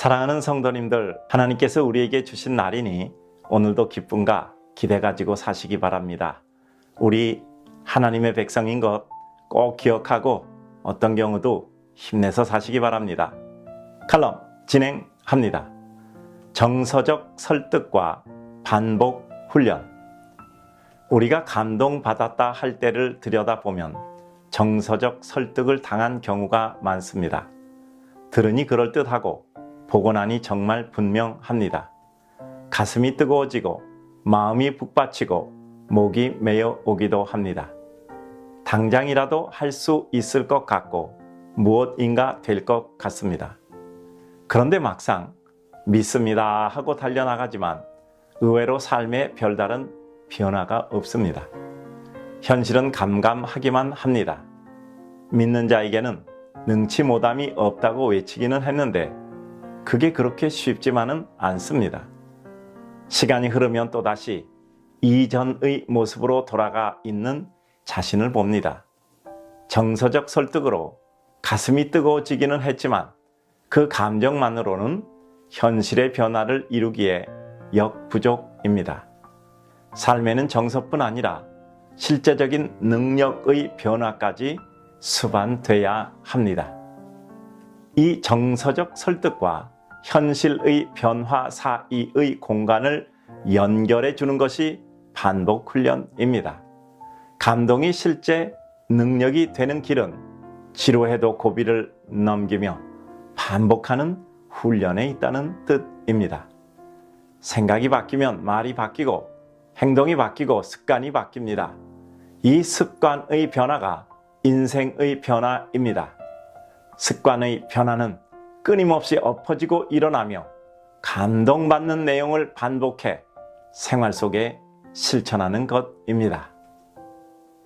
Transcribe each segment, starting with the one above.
사랑하는 성도님들, 하나님께서 우리에게 주신 날이니 오늘도 기쁨과 기대 가지고 사시기 바랍니다. 우리 하나님의 백성인 것 꼭 기억하고 어떤 경우도 힘내서 사시기 바랍니다. 칼럼 진행합니다. 정서적 설득과 반복 훈련. 우리가 감동받았다 할 때를 들여다보면 정서적 설득을 당한 경우가 많습니다. 들으니 그럴듯하고 보고 나니 정말 분명합니다. 가슴이 뜨거워지고 마음이 북받치고 목이 메어 오기도 합니다. 당장이라도 할 수 있을 것 같고 무엇인가 될 것 같습니다. 그런데 막상 믿습니다 하고 달려나가지만 의외로 삶에 별다른 변화가 없습니다. 현실은 감감하기만 합니다. 믿는 자에게는 능치 못함이 없다고 외치기는 했는데 그게 그렇게 쉽지만은 않습니다. 시간이 흐르면 또다시 이전의 모습으로 돌아가 있는 자신을 봅니다. 정서적 설득으로 가슴이 뜨거워지기는 했지만 그 감정만으로는 현실의 변화를 이루기에 역부족입니다. 삶에는 정서뿐 아니라 실제적인 능력의 변화까지 수반돼야 합니다. 이 정서적 설득과 현실의 변화 사이의 공간을 연결해 주는 것이 반복 훈련입니다. 감동이 실제 능력이 되는 길은 지루해도 고비를 넘기며 반복하는 훈련에 있다는 뜻입니다. 생각이 바뀌면 말이 바뀌고 행동이 바뀌고 습관이 바뀝니다. 이 습관의 변화가 인생의 변화입니다. 습관의 변화는 끊임없이 엎어지고 일어나며 감동받는 내용을 반복해 생활 속에 실천하는 것입니다.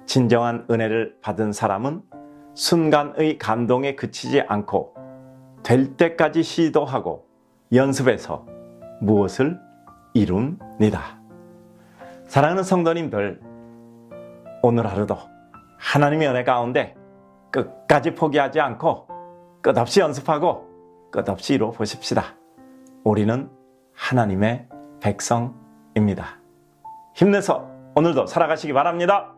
진정한 은혜를 받은 사람은 순간의 감동에 그치지 않고 될 때까지 시도하고 연습해서 무엇을 이룹니다. 사랑하는 성도님들, 오늘 하루도 하나님의 은혜 가운데 끝까지 포기하지 않고 끝없이 연습하고 끝없이 이루어 보십시다. 우리는 하나님의 백성입니다. 힘내서 오늘도 살아가시기 바랍니다.